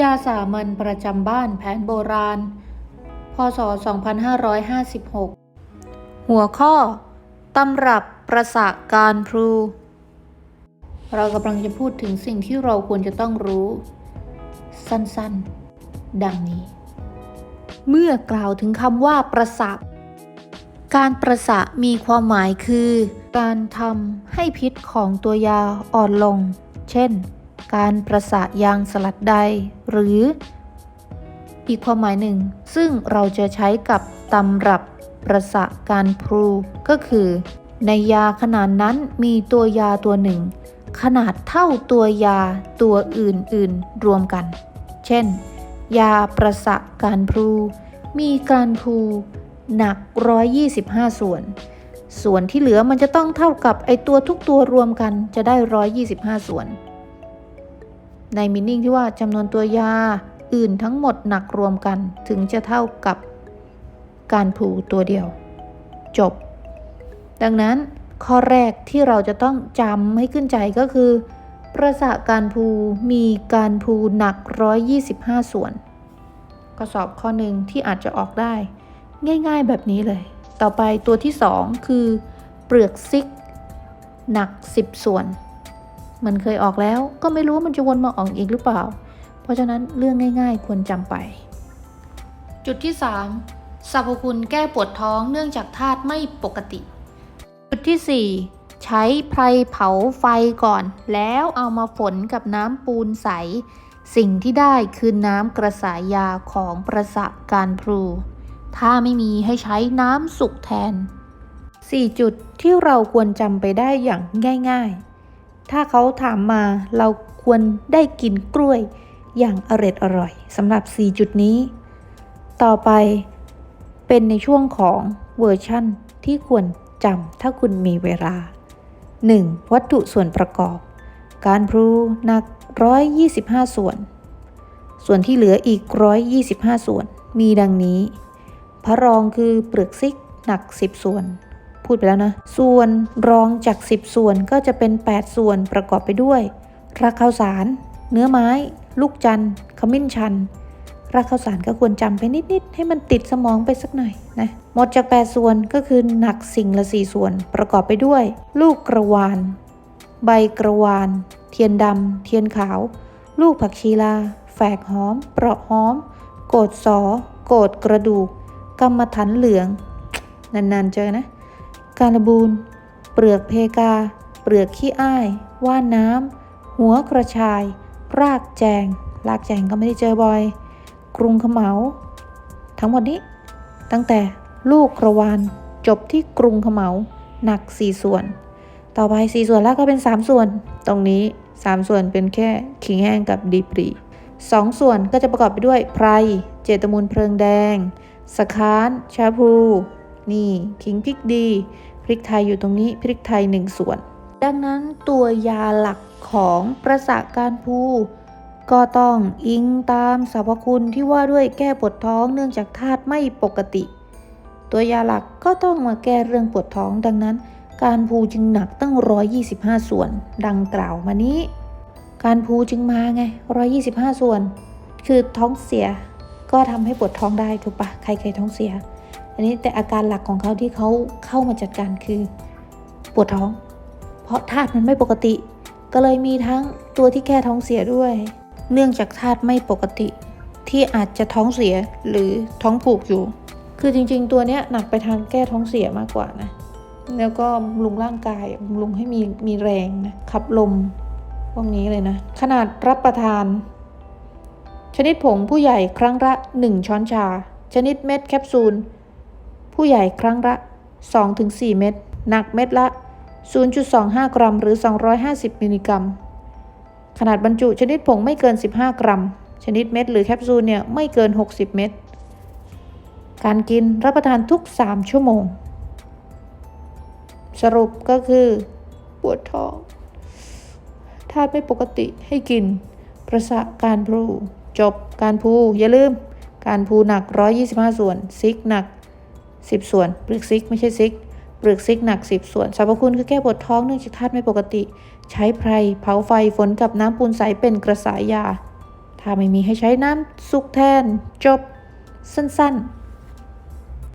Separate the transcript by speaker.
Speaker 1: ยาสามัญประจำบ้านแผนโบราณ พศ 2556 หัวข้อ ตำรับประสาการพลูเรากำลังจะพูดถึงสิ่งที่เราควรจะต้องรู้ สั้นๆ ดังนี้ เมื่อกล่าวถึงคำว่าประสาการประสามีความหมายคือ การทำให้พิษของตัวยาอ่อนลง เช่น การประสายางสลัดใด หรืออีกความหมายหนึ่ง ซึ่งเราจะใช้กับตำรับประสาการพลูก็คือ ในยาขนาดนั้นมีตัวยาตัวหนึ่ง ขนาดเท่าตัวยาตัวอื่นๆรวมกัน เช่น ยาประสะการพลูมีการพลูหนัก 125 ส่วน ส่วนที่เหลือมันจะต้องเท่ากับไอตัวทุกตัวรวมกันจะได้ 125 ส่วน ในมินิ่งที่ว่าจำนวนตัวยาอื่นทั้งหมดหนักรวมกันถึงจะเท่ากับการพลูตัวเดียว จบ ดังนั้นข้อแรกที่เราจะต้องจำให้ขึ้นใจก็คือ ประสาการภูมีการภูหนัก 125 ส่วนข้อสอบข้อหนึ่งที่อาจจะออกได้ ง่ายๆแบบนี้เลย ต่อไปตัวที่ 2 คือ เปลือกซิก หนัก 10 ส่วน มันเคยออกแล้วก็ไม่รู้ว่ามันจะวนมาออกอีกหรือเปล่า เพราะฉะนั้นเรื่องง่าย ๆ ควรจำไป จุดที่ 3. สรรพคุณแก้ปวดท้องเนื่องจากธาตุไม่ปกติ จุดที่ 4 ใช้ไพรเผาไฟก่อน แล้วเอามาฝนกับน้ำปูนใส สิ่งที่ได้คือน้ำกระสายยาของประสาการพลู ถ้าไม่มีให้ใช้น้ำสุกแทน 4 จุดที่เราควรจำไปได้อย่างง่าย ๆ ถ้าเขาถามมาเราควรได้กินกล้วยอย่างอร็ดอร่อยสำหรับ 4 จุดนี้ ต่อไปเป็นในช่วงของเวอร์ชั่นที่ควรจำถ้าคุณมีเวลา 1. วัตถุส่วนประกอบ การพลูหนัก 125 ส่วน ส่วนที่เหลืออีก 125 ส่วน มีดังนี้ พระรองคือเปลือกซิกหนัก 10 ส่วน พูดไปแล้วนะ ส่วนรองจาก 10 ส่วนก็จะเป็น 8 ส่วนประกอบไปด้วยรักข้าวสาร เนื้อไม้ ลูกจันทร์ขมิ้นชันรากข้าวสารก็ควรจำไปนิดๆให้มันติดสมองไปสักหน่อยนะหมดจาก 8 ส่วนก็คือหนักสิ่งละ 4 ส่วนประกอบไปด้วย ลูกกระวาน ใบกระวาน เทียนดำเทียนขาว ลูกผักชีลา แฝกหอม เปราะหอม โกดสอ โกดกระดูกกำมะถันเหลือง นานๆเจอนะ การบูนเปลือกเพกา เปลือกขี้อ้าย ว่านน้ำ หัวกระชาย รากแจง รากแจงก็ไม่ได้เจอบ่อย กรุงเขมเหลาทั้งหมดนี้ ตั้งแต่ลูกกระวานจบที่กรุงเขมเหลาหนัก 4 ส่วน ต่อไป 4 ส่วนแล้วก็เป็น 3 ส่วน ตรงนี้ 3 ส่วนเป็นแค่ขิงแห้งกับดีปรีสองส่วนก็จะประกอบไปด้วยไพร เจตมูลเพลิงแดง สคาน ชาพลู นี่ขิงพริกดี พริกไทยอยู่ตรงนี้พริกไทย1ส่วน ดังนั้นตัวยาหลักของประสาการภูก็ต้องอิงตามสรรพคุณที่ว่าด้วยแก้ปวดท้องเนื่องจากธาตุไม่ปกติ ตัวยาหลักก็ต้องมาแก้เรื่องปวดท้องดังนั้น การพูจึงหนักตั้ง 125 ส่วน ดังกล่าวมานี้ การพูจึงมาไง 125 ส่วน คือท้องเสียก็ทำให้ปวดท้องได้ถูกปะใครเคยท้องเสีย อันนี้แต่อาการหลักของเขาที่เขาเข้ามาจัดการคือปวดท้อง เพราะธาตุมันไม่ปกติ ก็เลยมีทั้งตัวที่แก้ท้องเสียด้วย เนื่องจากธาตุไม่ปกติ ที่อาจจะท้องเสียหรือท้องผูกอยู่ คือจริง ๆ ตัวเนี้ยหนักไปทางแก้ท้องเสียมากกว่านะแล้วก็บำรุงร่างกายบำรุงให้มีมีแรงนะขับลมพวกนี้เลยนะ ขนาดรับประทาน ชนิดผงผู้ใหญ่ครั้งละ 1 ช้อนชา ชนิดเม็ดแคปซูล ผู้ใหญ่ครั้งละ 2-4 เม็ดหนักเม็ดละ 0.25 กรัม หรือ 250 มิลลิกรัม ขนาดบรรจุชนิดผงไม่เกิน 15 กรัม ชนิดเม็ดหรือแคปซูลเนี่ยไม่เกิน 60 เม็ดการกินรับประทานทุก 3 ชั่วโมง สรุปก็คือ ปวดท้องธาตุไม่ปกติให้กิน ประสาการพลูจบการพูอย่าลืม การพูหนัก 125 ส่วน ซิกหนัก 10 ส่วนเปลือกซิกไม่ใช่ซิกเปลือกซิกหนัก 10 ส่วนสรรพคุณคือแก้ปวดท้องเนื่องจากธาตุไม่ปกติ ใช้ไพรเผาไฟฝนกับน้ำปูนใสเป็นกระสายยา ถ้าไม่มีให้ใช้น้ำสุกแทน จบ สั้น